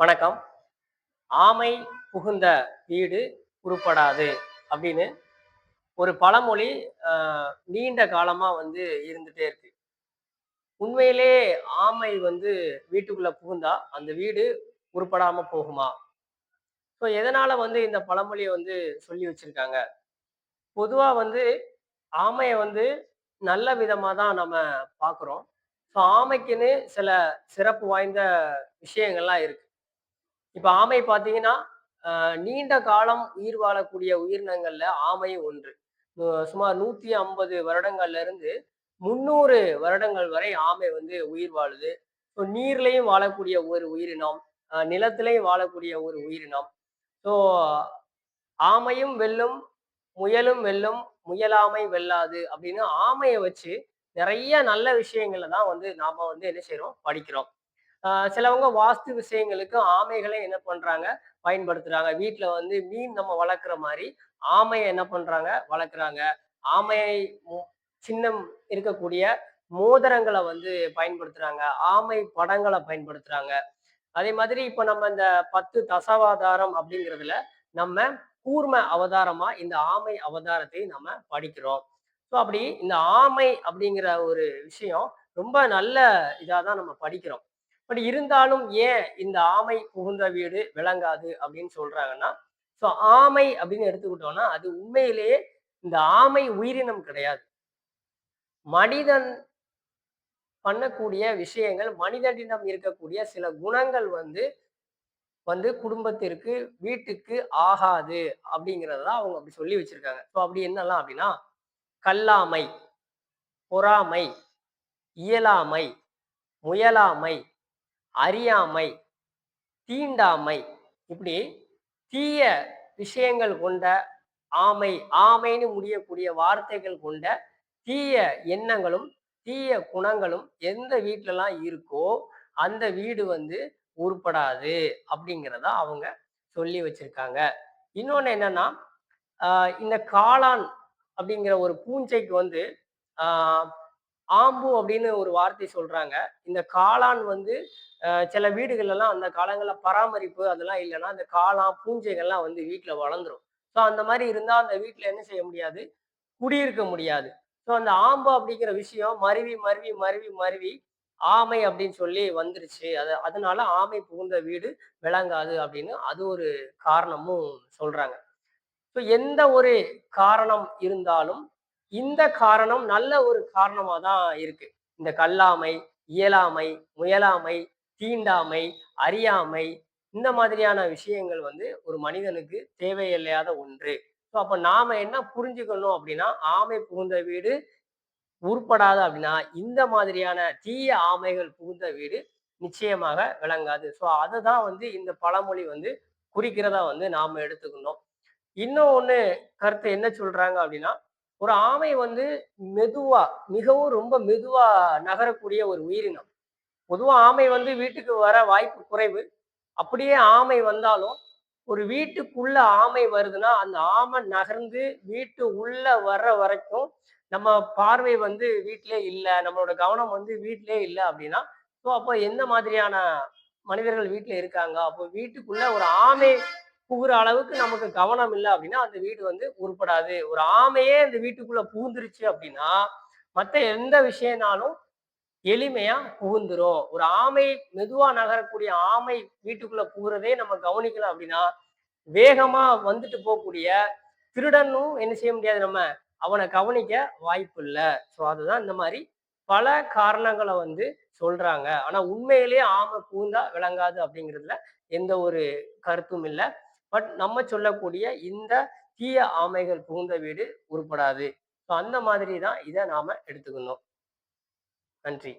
வணக்கம். ஆமை புகுந்த வீடு உருப்படாது அப்படின்னு ஒரு பழமொழி நீண்ட காலமா வந்து இருந்துட்டே இருக்கு. உண்மையிலே ஆமை வந்து வீட்டுக்குள்ள புகுந்தா அந்த வீடு உருப்படாம போகுமா? ஸோ எதனால வந்து இந்த பழமொழியை வந்து சொல்லி வச்சிருக்காங்க? பொதுவா வந்து ஆமையை வந்து நல்ல விதமாக தான் நம்ம பார்க்குறோம் ஸோ ஆமைக்குன்னு சில சிறப்பு வாய்ந்த விஷயங்கள்லாம் இருக்கு. இப்ப ஆமை பார்த்தீங்கன்னா, நீண்ட காலம் உயிர் வாழக்கூடிய உயிரினங்கள்ல ஆமை ஒன்று. சுமார் நூத்தி ஐம்பது வருடங்கள்ல இருந்து 300 வருடங்கள் வரை ஆமை வந்து உயிர் வாழுது. ஸோ நீர்லையும் வாழக்கூடிய ஒரு உயிரினம், நிலத்திலையும் வாழக்கூடிய ஒரு உயிரினம். ஸோ ஆமையும் வெல்லும், முயலும் வெல்லும், முயலாமை வெல்லாது அப்படின்னு ஆமையை வச்சு நிறைய நல்ல விஷயங்களை தான் வந்து நாம வந்து என்ன செய்யறோம் படிக்கிறோம். சிலவங்க வாஸ்து விஷயங்களுக்கு ஆமைகளை என்ன பண்றாங்க? பயன்படுத்துறாங்க. வீட்டுல வந்து மீன் நம்ம வளர்க்குற மாதிரி ஆமைய என்ன பண்றாங்க? வளர்க்குறாங்க. ஆமையை சின்னம் இருக்கக்கூடிய மோதிரங்களை வந்து பயன்படுத்துறாங்க. ஆமை படங்களை பயன்படுத்துறாங்க. அதே மாதிரி இப்ப நம்ம இந்த 10 தசாவதாரம் அப்படிங்கிறதுல, நம்ம கூர்ம அவதாரமா இந்த ஆமை அவதாரத்தை நம்ம படிக்கிறோம். ஸோ அப்படி இந்த ஆமை அப்படிங்கிற ஒரு விஷயம் ரொம்ப நல்ல இதாக தான் நம்ம படிக்கிறோம். பட் இருந்தாலும் ஏன் இந்த ஆமை புகுந்த வீடு விளங்காது அப்படின்னு சொல்றாங்கன்னா, ஸோ ஆமை அப்படின்னு எடுத்துக்கிட்டோம்னா, அது உண்மையிலேயே இந்த ஆமை உயிரினம் கிடையாது. மனிதன் பண்ணக்கூடிய விஷயங்கள், மனிதனிடம் இருக்கக்கூடிய சில குணங்கள் வந்து வந்து குடும்பத்திற்கு, வீட்டுக்கு ஆகாது அப்படிங்கிறத அவங்க அப்படி சொல்லி வச்சிருக்காங்க. ஸோ அப்படி என்னலாம் அப்படின்னா, கல்லாமை, பொறாமை, இயலாமை, முயலாமை, அறியாமை, தீண்டாமை இப்படி தீய விஷயங்கள் கொண்ட ஆமை, ஆமைன்னு முடியக்கூடிய வார்த்தைகள் கொண்ட தீய எண்ணங்களும், தீய குணங்களும் எந்த வீட்லலாம் இருக்கோ, அந்த வீடு வந்து உருப்படாது அப்படிங்கிறத அவங்க சொல்லி வச்சிருக்காங்க. இன்னொன்று என்னன்னா, இந்த காளான் அப்படிங்கிற ஒரு பூஞ்சைக்கு வந்து ஆம்பு அப்படின்னு ஒரு வார்த்தை சொல்றாங்க. இந்த காளான் வந்து சில வீடுகள்லாம் அந்த காலங்களில் பராமரிப்பு அதெல்லாம் இல்லைன்னா அந்த காளான், பூஞ்சைகள்லாம் வந்து வீட்டில் வளர்ந்துரும். ஸோ அந்த மாதிரி இருந்தால் அந்த வீட்டில் என்ன செய்ய முடியாது? குடியிருக்க முடியாது. ஸோ அந்த ஆம்பு அப்படிங்கிற விஷயம் மருவி, மருவி, மருவி, மருவி ஆமை அப்படின்னு சொல்லி வந்துருச்சு. அது அதனால ஆமை புகுந்த வீடு விளங்காது அப்படின்னு அது ஒரு காரணமும் சொல்றாங்க. ஸோ எந்த ஒரு காரணம் இருந்தாலும், இந்த காரணம் நல்ல ஒரு காரணமா தான் இருக்கு. இந்த கல்லாமை, இயலாமை, முயலாமை, தீண்டாமை, அறியாமை இந்த மாதிரியான விஷயங்கள் வந்து ஒரு மனிதனுக்கு தேவையில்லாத ஒன்று. ஸோ அப்போ நாம என்ன புரிஞ்சுக்கணும் அப்படின்னா, ஆமை புகுந்த வீடு உருப்படாது அப்படின்னா, இந்த மாதிரியான தீய ஆமைகள் புகுந்த வீடு நிச்சயமாக விளங்காது. ஸோ அதை தான் வந்து இந்த பழமொழி வந்து குறிக்கிறதா வந்து நாம எடுத்துக்கணும். இன்னும் ஒன்று கருத்து என்ன சொல்றாங்க அப்படின்னா, ஒரு ஆமை வந்து மெதுவா, மிகவும் ரொம்ப மெதுவா நகரக்கூடிய ஒரு உயிரினம். பொதுவாக ஆமை வந்து வீட்டுக்கு வர வாய்ப்பு குறைவு. அப்படியே ஆமை வந்தாலும், ஒரு வீட்டுக்குள்ள ஆமை வருதுன்னா, அந்த ஆமை நகர்ந்து வீட்டு உள்ள வர்ற வரைக்கும், நம்ம பார்வை வந்து வீட்டிலே இல்லை நம்மளோட கவனம் வந்து வீட்டிலே இல்லை அப்படின்னா, ஸோ அப்போ எந்த மாதிரியான மனிதர்கள் வீட்டில் இருக்காங்க? அப்போ வீட்டுக்குள்ள ஒரு ஆமை புகுற அளவுக்கு நமக்கு கவனம் இல்லை அப்படின்னா, அந்த வீடு வந்து உருப்படாது. ஒரு ஆமையே இந்த வீட்டுக்குள்ள புகுந்துருச்சு அப்படின்னா, மற்ற எந்த விஷயம்னாலும் எளிமையா புகுந்துரும். ஒரு ஆமை மெதுவா நகரக்கூடிய ஆமை வீட்டுக்குள்ள புகுறதே நம்ம கவனிக்கல அப்படின்னா, வேகமா வந்துட்டு போகக்கூடிய திருடனும் என்ன செய்ய முடியாது நம்ம, அவனை கவனிக்க வாய்ப்பில்ல. ஸோ அதுதான் இந்த மாதிரி பல காரணங்களை வந்து சொல்றாங்க. ஆனா உண்மையிலேயே ஆமை பூந்தா விளங்காது அப்படிங்கிறதுல எந்த ஒரு கருத்தும் இல்லை பட் நம்ம சொல்லக்கூடிய இந்த தீய ஆமைகள் புகுந்த வீடு உருப்படாது. ஸோ அந்த மாதிரி தான் இதை நாம எடுத்துக்கணும். நன்றி.